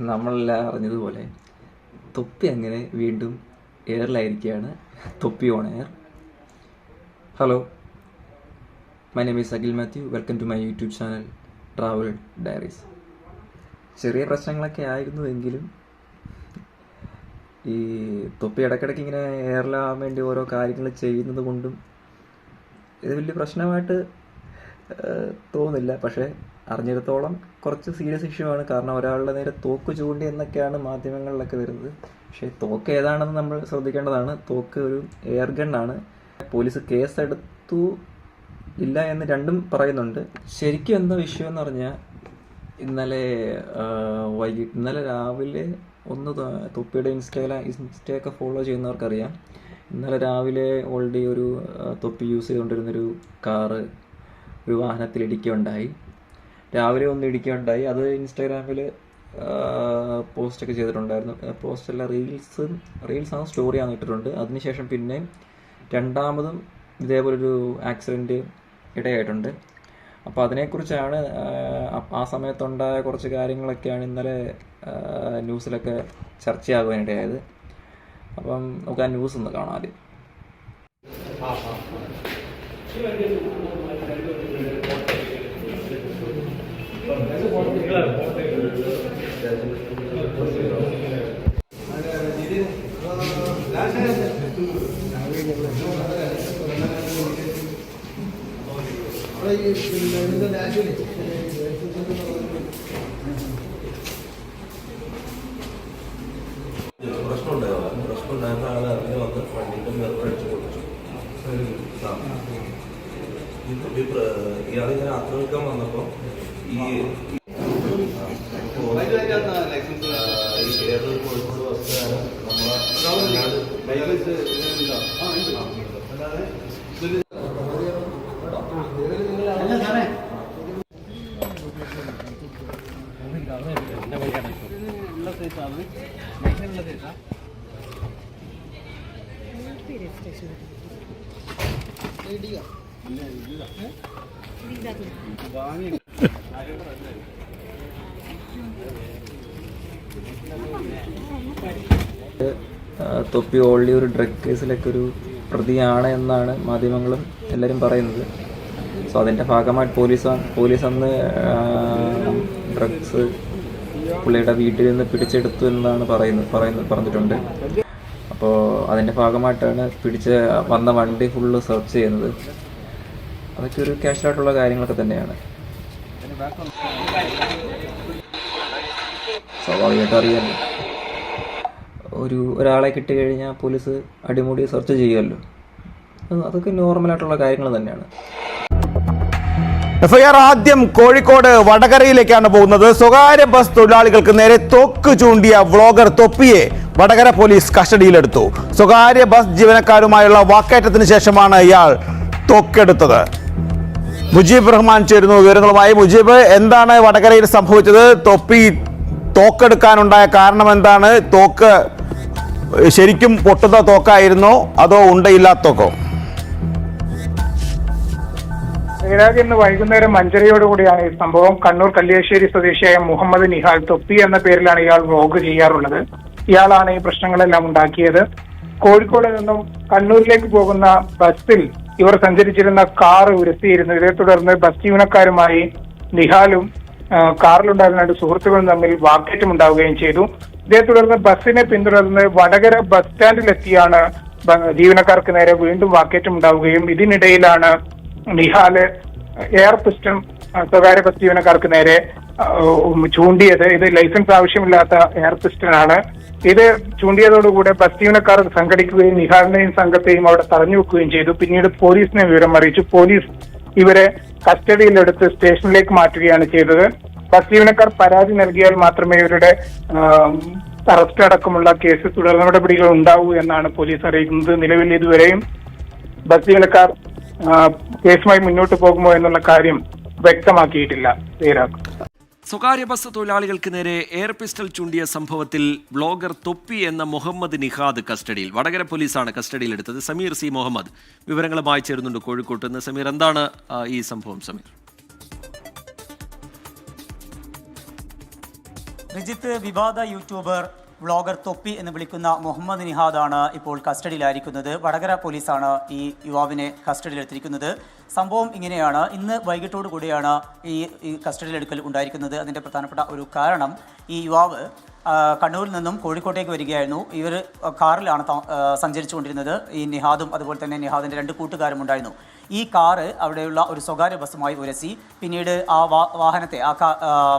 നമ്മളെല്ലാം അറിഞ്ഞതുപോലെ തൊപ്പി അങ്ങനെ വീണ്ടും എയറിലായിരിക്കുകയാണ് Thoppi on air. Hello my name is Akhil Mathew welcome to my YouTube channel travel diaries ചെറിയ പ്രശ്നങ്ങളൊക്കെ ആയിരുന്നു എങ്കിലും ഈ തൊപ്പി ഇടയ്ക്കിടയ്ക്ക് ഇങ്ങനെ എയറിലാവാൻ വേണ്ടി ഓരോ കാര്യങ്ങൾ ചെയ്യുന്നത് കൊണ്ടും ഇത് വലിയ പ്രശ്നമായിട്ട് തോന്നില്ല പക്ഷേ അറിഞ്ഞിടത്തോളം കുറച്ച് സീരിയസ് ഇഷ്യൂ ആണ്. കാരണം ഒരാളുടെ നേരെ തോക്ക് ചൂണ്ടി എന്നൊക്കെയാണ് മാധ്യമങ്ങളിലൊക്കെ വരുന്നത്. പക്ഷേ തോക്ക് ഏതാണെന്ന് നമ്മൾ ശ്രദ്ധിക്കേണ്ടതാണ്. തോക്ക് ഒരു എയർ ഗണ്ണാണ് പോലീസ് കേസ് എടുത്തു ഇല്ല എന്ന് രണ്ടും പറയുന്നുണ്ട്. ശരിക്കും എന്താ വിഷയം എന്ന് പറഞ്ഞാൽ ഇന്നലെ വൈകിട്ട് ഇന്നലെ രാവിലെ ഒന്ന് തൊപ്പിയുടെ ഇൻസ്റ്റയിലെ ഇൻസ്റ്റയൊക്കെ ഫോളോ ചെയ്യുന്നവർക്കറിയാം. ഇന്നലെ രാവിലെ ഓൾറെഡി ഒരു തൊപ്പി യൂസ് ചെയ്തുകൊണ്ടിരുന്നൊരു കാറ് ഒരു വാഹനത്തിൽ ഇടിക്കുകയുണ്ടായി. രാവിലെ ഒന്ന് ഇടിക്കുകയുണ്ടായി അത് ഇൻസ്റ്റാഗ്രാമിൽ പോസ്റ്റൊക്കെ ചെയ്തിട്ടുണ്ടായിരുന്നു. പോസ്റ്റല്ല റീൽസ് റീൽസാണ് സ്റ്റോറിയാണ് ഇട്ടിട്ടുണ്ട്. അതിനുശേഷം പിന്നെ രണ്ടാമതും ഇതേപോലൊരു ആക്സിഡന്റ് ഇടയായിട്ടുണ്ട്. അപ്പോൾ അതിനെക്കുറിച്ചാണ് ആ, ആ സമയത്തുണ്ടായ കുറച്ച് കാര്യങ്ങളൊക്കെയാണ് ഇന്നലെ ആ, ന്യൂസിലൊക്കെ ചർച്ചയാകാനിടയായത്. അപ്പം നമുക്ക് ആ ന്യൂസ് ഒന്ന് കാണാം ആദ്യം. പ്രശ്നമുണ്ടായിരുന്നു. പ്രശ്നമുണ്ടായിരുന്ന ആളെ അറിഞ്ഞ് വന്ന് വണ്ടിന്റെ മിറർ അടിച്ച് പ്ര- ഇയാളിങ്ങനെ ആക്രമിക്കാൻ വന്നപ്പോ ഈ ഏതൊരു കോഴിക്കോട് ബസ്സുകാരൻ നമ്മളെ ആ, തൊപ്പി ഓൾഡി ഒരു ഡ്രഗ് കേസിലൊക്കെ ഒരു പ്രതിയാണ് എന്നാണ് മാധ്യമങ്ങളും എല്ലാവരും പറയുന്നത്. സോ അതിന്റെ ഭാഗമായിട്ട് പോലീസ് പോലീസ് അന്ന് ഡ്രഗ്സ് പുള്ളിയുടെ വീട്ടിൽ നിന്ന് പിടിച്ചെടുത്തു എന്നാണ് പറയുന്നത് പറയുന്നത് പറഞ്ഞിട്ടുണ്ട്. അപ്പോൾ അതിന്റെ ഭാഗമായിട്ടാണ് പിടിച്ച് വന്ന വണ്ടി ഫുള്ള് സെർച്ച് ചെയ്യുന്നത്. അതൊക്കെ ഒരു ക്യാഷ്വലായിട്ടുള്ള കാര്യങ്ങളൊക്കെ തന്നെയാണ്. സ്വാഭാവികമായിട്ടും അറിയാമല്ലോ ഒരു ഒരാളെ കിട്ടി കഴിഞ്ഞാൽ പോലീസ് അടിമുടി സെർച്ച് ചെയ്യുമല്ലോ. അതൊക്കെ നോർമലായിട്ടുള്ള കാര്യങ്ങൾ തന്നെയാണ്. എഫ്ഐആർ ആദ്യം കോഴിക്കോട് വടകരയിലേക്കാണ് പോകുന്നത്. സ്വകാര്യ ബസ് തൊഴിലാളികൾക്ക് നേരെ തോക്ക് ചൂണ്ടിയ വ്ളോഗർ തൊപ്പിയെ വടകര പോലീസ് കസ്റ്റഡിയിലെടുത്തു. സ്വകാര്യ ബസ് ജീവനക്കാരുമായുള്ള വാക്കേറ്റത്തിന് ശേഷമാണ് ഇയാൾ തോക്കെടുത്തത്. മുജീബ് റഹ്മാൻ ചേരുന്നു. വിവരങ്ങളുമായി മുജീബ് എന്താണ് വടകരയിൽ സംഭവിച്ചത്? തൊപ്പി തോക്കെടുക്കാനുണ്ടായ കാരണം എന്താണ്? തോക്ക് ശരിക്കും പൊട്ടുന്ന തോക്കായിരുന്നോ. അതോ ഉണ്ടയില്ലാത്ത തോക്കോ? ഇറാഖ് ഇന്ന് വൈകുന്നേരം അഞ്ചരയോടുകൂടിയാണ് ഈ സംഭവം. കണ്ണൂർ കല്യാശ്ശേരി സ്വദേശിയായ മുഹമ്മദ് നിഹാൽ തൊപ്പി എന്ന പേരിലാണ് ഇയാൾ വ്ലോഗ് ചെയ്യാറുള്ളത്. ഇയാളാണ് ഈ പ്രശ്നങ്ങളെല്ലാം ഉണ്ടാക്കിയത്. കോഴിക്കോട് നിന്നും കണ്ണൂരിലേക്ക് പോകുന്ന ബസ്സിൽ ഇവർ സഞ്ചരിച്ചിരുന്ന കാർ ഉരുത്തിയിരുന്നു. ഇതേ തുടർന്ന് ബസ് ജീവനക്കാരുമായി നിഹാലും കാറിലുണ്ടായിരുന്ന രണ്ട് സുഹൃത്തുക്കളും തമ്മിൽ വാക്കേറ്റം ഉണ്ടാവുകയും ചെയ്തു. ഇതേ തുടർന്ന് ബസ്സിനെ പിന്തുടർന്ന് വടകര ബസ് സ്റ്റാൻഡിലെത്തിയാണ് ജീവനക്കാർക്ക് നേരെ വീണ്ടും വാക്കേറ്റം ഉണ്ടാവുകയും ഇതിനിടയിലാണ് നിഹാൽ എയർ പിസ്റ്റൺ സ്വകാര്യ ബസ് ജീവനക്കാർക്ക് നേരെ ചൂണ്ടിയത് ഇത് ലൈസൻസ് ആവശ്യമില്ലാത്ത എയർ പിസ്റ്റലാണ് ഇത് ചൂണ്ടിയതോടുകൂടെ ബസ് ജീവനക്കാർ സംഘടിക്കുകയും നിഹാലിനെയും സംഘത്തെയും അവിടെ തടഞ്ഞു വെക്കുകയും ചെയ്തു. പിന്നീട് പോലീസിനെ വിവരം അറിയിച്ചു. പോലീസ് ഇവരെ കസ്റ്റഡിയിലെടുത്ത് സ്റ്റേഷനിലേക്ക് മാറ്റുകയാണ് ചെയ്തത്. ബസ് ജീവനക്കാർ പരാതി നൽകിയാൽ മാത്രമേ ഇവരുടെ അറസ്റ്റ് അടക്കമുള്ള കേസ് തുടർ നടപടികൾ ഉണ്ടാവൂ എന്നാണ് പോലീസ് അറിയിക്കുന്നത്. നിലവിൽ ഇതുവരെയും ബസ് ജീവനക്കാർ കേസുമായി മുന്നോട്ട് പോകുമോ എന്നുള്ള കാര്യം വ്യക്തമാക്കിയിട്ടില്ല. സ്വകാര്യ ബസ് തൊഴിലാളികൾക്ക് നേരെ എയർ പിസ്റ്റൾ ചൂണ്ടിയ സംഭവത്തിൽ ബ്ലോഗർ തൊപ്പി എന്ന മുഹമ്മദ് നിഹാദ് കസ്റ്റഡിയിൽ. വടകര പോലീസാണ് കസ്റ്റഡിയിലെടുത്തത്. സമീർ സി മുഹമ്മദ് വിവരങ്ങളുമായി ചേരുന്നുണ്ട് കോഴിക്കോട്ട് നിന്ന്. സമീർ എന്താണ് ഈ സംഭവം സമീർ? വിജിത്ത് വിവാദ യൂട്യൂബർ വ്ളോഗർ തൊപ്പി എന്ന് വിളിക്കുന്ന മുഹമ്മദ് നിഹാദാണ് ഇപ്പോൾ കസ്റ്റഡിയിലായിരിക്കുന്നത്. വടകര പോലീസാണ് ഈ യുവാവിനെ കസ്റ്റഡിയിലെടുത്തിരിക്കുന്നത്. സംഭവം ഇങ്ങനെയാണ്. ഇന്ന് വൈകിട്ടോടു കൂടിയാണ് ഈ ഈ കസ്റ്റഡിയിലെടുക്കൽ ഉണ്ടായിരിക്കുന്നത്. അതിന്റെ പ്രധാനപ്പെട്ട ഒരു കാരണം ഈ യുവാവ് കണ്ണൂരിൽ നിന്നും കോഴിക്കോട്ടേക്ക് വരികയായിരുന്നു. ഇവർ കാറിലാണ് സഞ്ചരിച്ചുകൊണ്ടിരുന്നത്. ഈ നിഹാദും അതുപോലെ തന്നെ നിഹാദിന്റെ രണ്ട് കൂട്ടുകാരും ഉണ്ടായിരുന്നു. ഈ കാറ് അവിടെയുള്ള ഒരു സ്വകാര്യ ബസ്സുമായി ഉരസി. പിന്നീട് ആ വാഹനത്തെ ആ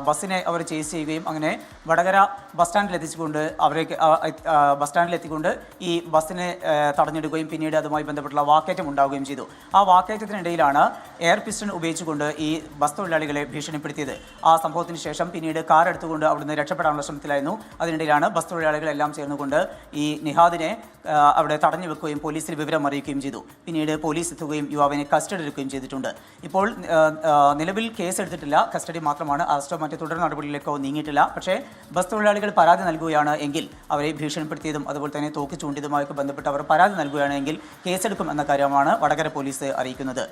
ബസ്സിനെ അവർ ചേസ് ചെയ്യുകയും അങ്ങനെ വടകര ബസ് സ്റ്റാൻഡിൽ എത്തിച്ചുകൊണ്ട് ആ, ബസ് സ്റ്റാൻഡിൽ എത്തിക്കൊണ്ട് ഈ ബസ്സിനെ തടഞ്ഞെടുക്കുകയും പിന്നീട് അതുമായി ബന്ധപ്പെട്ടുള്ള വാക്കേറ്റം ഉണ്ടാവുകയും ചെയ്തു. ആ വാക്കേറ്റത്തിനിടയിലാണ് എയർ പിസ്റ്റൺ ഉപയോഗിച്ചുകൊണ്ട് ഈ ബസ് തൊഴിലാളികളെ ഭീഷണിപ്പെടുത്തിയത്. ആ സംഭവത്തിന് ശേഷം പിന്നീട് കാർ എടുത്തുകൊണ്ട് അവിടുന്ന് രക്ഷപ്പെടാനുള്ള ശ്രമത്തിലായിരുന്നു. അതിനിടയിലാണ് ബസ് തൊഴിലാളികളെല്ലാം ചേർന്നുകൊണ്ട് ഈ നിഹാദിനെ അവിടെ തടഞ്ഞു വെക്കുകയും പോലീസിൽ വിവരം അറിയിക്കുകയും ചെയ്തു. പിന്നീട് പോലീസ് എത്തുകയും യുവാവിനെ കസ്റ്റഡി എടുക്കുകയും ചെയ്തിട്ടുണ്ട്. ഇപ്പോൾ നിലവിൽ കേസ് എടുത്തിട്ടില്ല കസ്റ്റഡി മാത്രമാണ്. അറസ്റ്റോ മറ്റ് തുടർ നടപടികളിലേക്കോ നീങ്ങിയിട്ടില്ല. പക്ഷേ ബസ് തൊഴിലാളികൾ പരാതി നൽകുകയാണ് എങ്കിൽ അവരെ ഭീഷണിപ്പെടുത്തിയതും അതുപോലെ തന്നെ തോക്ക് ചൂണ്ടിയതുമായൊക്കെ ബന്ധപ്പെട്ട് അവർ പരാതി നൽകുകയാണെങ്കിൽ കേസെടുക്കും എന്ന കാര്യമാണ് വടകര പോലീസ് അറിയിക്കുന്നത്.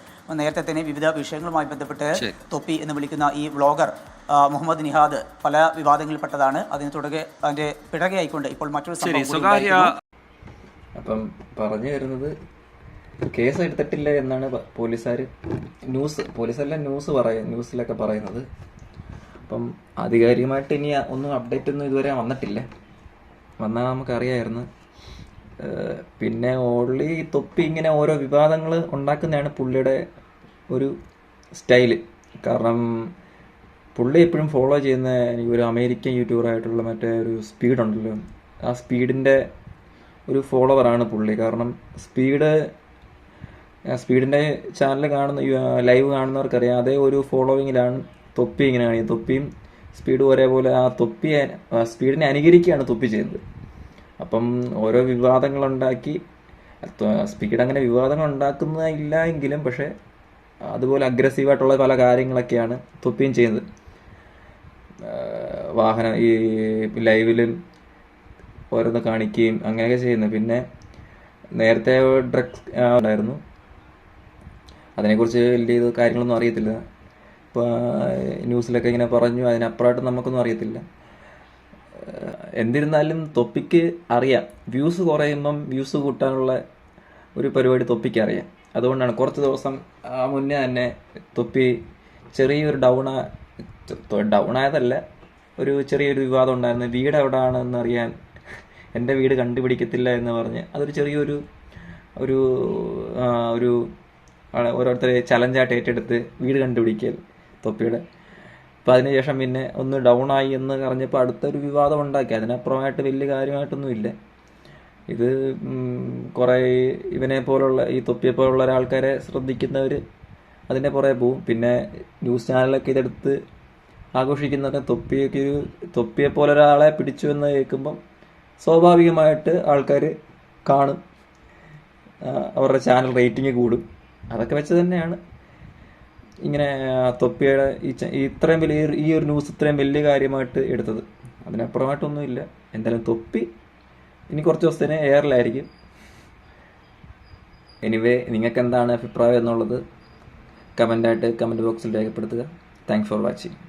നേരത്തെ തന്നെ വിവിധ വിഷയങ്ങളുമായി ബന്ധപ്പെട്ട് തൊപ്പി എന്ന് വിളിക്കുന്ന ഈ വ്ളോഗർ മുഹമ്മദ് നിഹാദ് പല വിവാദങ്ങളിൽപ്പെട്ടതാണ്. അതിന് തുടരെ അതിന്റെ പിറകെയായിക്കൊണ്ട് ഇപ്പോൾ മറ്റൊരു സംഭവം. അപ്പം പറഞ്ഞു വരുന്നത് കേസ് എടുത്തിട്ടില്ല എന്നാണ് പോലീസുകാർ ന്യൂസ് പോലീസല്ല ന്യൂസ് പറയ ന്യൂസിലൊക്കെ പറയുന്നത്. അപ്പം ആധികാരികമായിട്ട് ഇനി ഒന്നും അപ്ഡേറ്റ് ഒന്നും ഇതുവരെ വന്നിട്ടില്ല. വന്നാൽ നമുക്കറിയായിരുന്നു. പിന്നെ ഓൺലി തൊപ്പി ഇങ്ങനെ ഓരോ വിവാദങ്ങൾ ഉണ്ടാക്കുന്നതാണ് പുള്ളിയുടെ ഒരു സ്റ്റൈൽ. കാരണം പുള്ളി എപ്പോഴും ഫോളോ ചെയ്യുന്ന എനിക്ക് ഒരു അമേരിക്കൻ യൂട്യൂബറായിട്ടുള്ള മറ്റേ ഒരു സ്പീഡുണ്ടല്ലോ. ആ സ്പീഡിന്റെ ഒരു ഫോളോവറാണ് പുള്ളി. കാരണം സ്പീഡ് സ്പീഡിന്റെ ചാനൽ കാണുന്ന ലൈവ് കാണുന്നവർക്കറിയാം. അതേ ഒരു ഫോളോവിങ്ങിലാണ് തൊപ്പി ഇങ്ങനെ കാണിക്കുന്നത് തൊപ്പിയും സ്പീഡും ഒരേപോലെ ആ തൊപ്പി സ്പീഡിനെ അനുകരിക്കുകയാണ് തൊപ്പി ചെയ്യുന്നത്. അപ്പം ഓരോ വിവാദങ്ങളുണ്ടാക്കി സ്പീഡ് അങ്ങനെ വിവാദങ്ങൾ ഉണ്ടാക്കുന്നില്ല എങ്കിലും പക്ഷേ അതുപോലെ അഗ്രസീവായിട്ടുള്ള പല കാര്യങ്ങളൊക്കെയാണ് തൊപ്പിയും ചെയ്യുന്നത്. വാഹനം ഈ ലൈവിലും ഓരോന്ന് കാണിക്കുകയും അങ്ങനെയൊക്കെ ചെയ്യുന്നത്. പിന്നെ നേരത്തെ ഡ്രഗ്സ് ഉണ്ടായിരുന്നു. അതിനെക്കുറിച്ച് വലിയ ഇത് കാര്യങ്ങളൊന്നും അറിയത്തില്ല. ഇപ്പോൾ ന്യൂസിലൊക്കെ ഇങ്ങനെ പറഞ്ഞു അതിനപ്പുറമായിട്ട് നമുക്കൊന്നും അറിയത്തില്ല. എന്നിരുന്നാലും തൊപ്പിക്ക് അറിയാം. വ്യൂസ് കുറയുമ്പം വ്യൂസ് കൂട്ടാനുള്ള ഒരു പരിപാടി തൊപ്പിക്ക് അറിയാം. അതുകൊണ്ടാണ് കുറച്ച് ദിവസം ആ മുന്നേ തന്നെ തൊപ്പി ചെറിയൊരു ഡൗൺ ഡൗൺ ആയതല്ല ഒരു ചെറിയൊരു വിവാദം ഉണ്ടായിരുന്നു. വീട് എവിടെയാണെന്ന് അറിയാൻ എന്റെ വീട് കണ്ടുപിടിക്കത്തില്ല എന്ന് പറഞ്ഞ് അതൊരു ചെറിയൊരു ഒരു ഒരു ആളെ ഓരോരുത്തരെ ചലഞ്ചായിട്ട് ഏറ്റെടുത്ത് വീട് കണ്ടുപിടിക്കൽ തൊപ്പിയുടെ. അപ്പോൾ അതിനുശേഷം പിന്നെ ഒന്ന് ഡൗൺ ആയി എന്ന് പറഞ്ഞപ്പോൾ അടുത്തൊരു വിവാദം ഉണ്ടാക്കി. അതിനപ്പുറമായിട്ട് വലിയ കാര്യമായിട്ടൊന്നും ഇല്ല. ഇത് കുറേ ഇവനെ പോലുള്ള ഈ തൊപ്പിയെ പോലുള്ള ഒരാൾക്കാരെ ശ്രദ്ധിക്കുന്നവർ അതിന്റെ പുറകെ പോവും. പിന്നെ ന്യൂസ് ചാനലൊക്കെ ഇതെടുത്ത് ആഘോഷിക്കുന്നൊക്കെ തൊപ്പിയൊക്കെ ഒരു തൊപ്പിയെ പോലെ ഒരാളെ പിടിച്ചു എന്ന് കേൾക്കുമ്പം സ്വാഭാവികമായിട്ട് ആൾക്കാർ കാണും. അവരുടെ ചാനൽ റേറ്റിംഗ് കൂടും. അതൊക്കെ വെച്ച് തന്നെയാണ്. ഇങ്ങനെ തൊപ്പിയുടെ ഈ ഇത്രയും വലിയ ഈ ഒരു ന്യൂസ് ഇത്രയും വലിയ കാര്യമായിട്ട് എടുത്തത്. അതിനപ്പുറമായിട്ടൊന്നുമില്ല. എന്തായാലും തൊപ്പി ഇനി കുറച്ച് ദിവസത്തിന് എയറിലായിരിക്കും എനിവേ നിങ്ങൾക്ക് എന്താണ് അഭിപ്രായം എന്നുള്ളത്? കമന്റായിട്ട് കമന്റ് ബോക്സിൽ രേഖപ്പെടുത്തുക. Thanks for watching